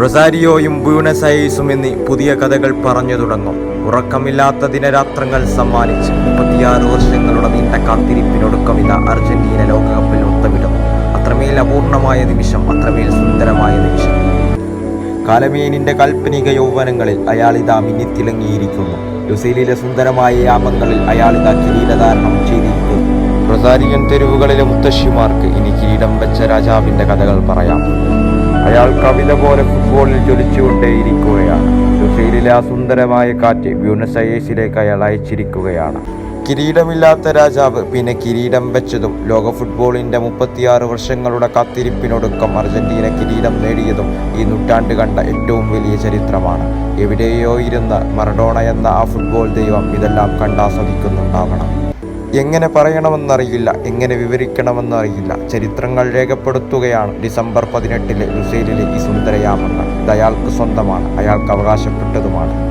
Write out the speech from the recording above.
റൊസാരിയോയും ബ്യൂണസൈസും എന്നീ പുതിയ കഥകൾ പറഞ്ഞു തുടങ്ങും. ഉറക്കമില്ലാത്ത ദിനരാത്രങ്ങൾ സമ്മാനിച്ച് മുപ്പത്തിയാറ് വർഷങ്ങളുടെ നീണ്ട കാത്തിരിപ്പിനൊടുക്കമിത അർജന്റീന ലോകകപ്പിൽ ഒത്തമിടുന്നു അത്രമേൽ അപൂർണമായ നിമിഷം അത്രമേൽ സുന്ദരമായ നിമിഷം. കാലമേനിന്റെ കാൽപ്പനിക യൗവനങ്ങളിൽ അയാൾ അയാളിതാ മിന്നിത്തിളങ്ങിയിരിക്കുന്നു. ലുസൈലിലെ സുന്ദരമായ യാമങ്ങളിൽ അയാളിതാ കിരീടധാരണം ചെയ്തിരിക്കുന്നു. റൊസാരിയൻ തെരുവുകളിലെ മുത്തശ്ശിമാർക്ക് ഇനി കിരീടം വെച്ച രാജാവിന്റെ കഥകൾ പറയാം. അയാൾ കവിത പോലെ ഫുട്ബോളിൽ ജ്വലിച്ചുകൊണ്ടേയിരിക്കുകയാണ്. ബ്രസീലിലെ ആ സുന്ദരമായ കാറ്റ് ബ്യൂണസ് അയേഴ്സിലേക്ക് അയാൾ അയച്ചിരിക്കുകയാണ്. കിരീടമില്ലാത്ത രാജാവ് പിന്നെ കിരീടം വെച്ചതും ലോക ഫുട്ബോളിന്റെ മുപ്പത്തിയാറ് വർഷങ്ങളുടെ കാത്തിരിപ്പിനൊടുക്കം അർജന്റീന കിരീടം നേടിയതും ഈ നൂറ്റാണ്ട് കണ്ട ഏറ്റവും വലിയ ചരിത്രമാണ്. എവിടെയോ ഇരുന്ന് മറഡോണ എന്ന ആ ഫുട്ബോൾ ദൈവം ഇതെല്ലാം കണ്ടാസ്വദിക്കുന്നുണ്ടാവണം എങ്ങനെ പറയണമെന്നറിയില്ല എങ്ങനെ വിവരിക്കണമെന്നറിയില്ല. ചരിത്രങ്ങൾ രേഖപ്പെടുത്തുകയാണ് ഡിസംബർ പതിനെട്ടിലെ ലുസൈലിലെ ഈ സുന്ദരയാമങ്ങൾ. ഇത് അയാൾക്ക് സ്വന്തമാണ് അയാൾക്ക് അവകാശപ്പെട്ടതുമാണ്.